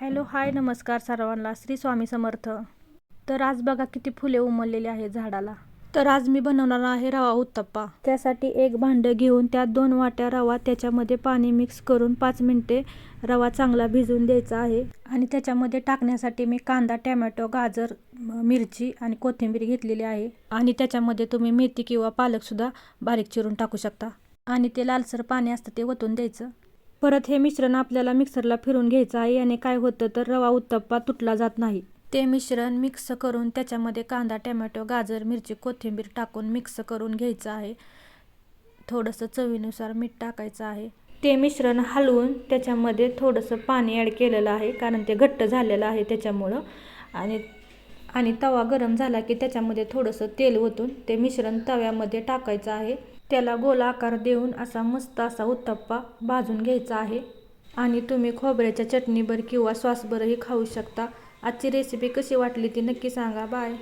Hello hi नमस्कार सर्वांना. श्री स्वामी समर्थ. तर आज बघा किती फुले उमललेली आहे झाडाला. तर आज मी बनवणार आहे रवा उत्तप्पा. त्यासाठी एक भांडं घेऊन त्यात दोन वाट्या रवा त्याच्यामध्ये पाणी मिक्स करून पाच मिनटे रवा चांगला भिजवून द्यायचा आहे. आणि त्याच्यामध्ये टाकण्यासाठी मी कांदा टॅमॅटो गाजर मिरची आणि कोथिंबीर घेतलेली आहे. आणि त्याच्यामध्ये तुम्ही मेथी किंवा पालकसुद्धा बारीक चिरून टाकू शकता. आणि ते लालसर पाणी असतं ते ओतून द्यायचं. परत हे मिश्रण आपल्याला मिक्सरला फिरून घ्यायचं आहे याने काय होतं तर रवा उत्तप्पा तुटला जात नाही. ते मिश्रण मिक्स करून त्याच्यामध्ये कांदा टमॅटो गाजर मिरची कोथिंबीर टाकून मिक्स करून घ्यायचं आहे. थोडंसं चवीनुसार मीठ टाकायचं आहे. ते मिश्रण हलवून त्याच्यामध्ये थोडंसं पाणी ॲड केलेलं आहे कारण ते घट्ट झालेलं आहे त्याच्यामुळं. आणि आणि तवा गरम झाला की त्याच्यामध्ये थोडंसं तेल ओतून ते मिश्रण तव्यामध्ये टाकायचं आहे. त्याला गोल आकार देऊन असा मस्त असा उत्तप्पा भाजून घ्यायचा आहे. आणि तुम्ही खोबऱ्याच्या चटणीभर किंवा सॉसबरही खाऊ शकता. आजची रेसिपी कशी वाटली ती नक्की सांगा. बाय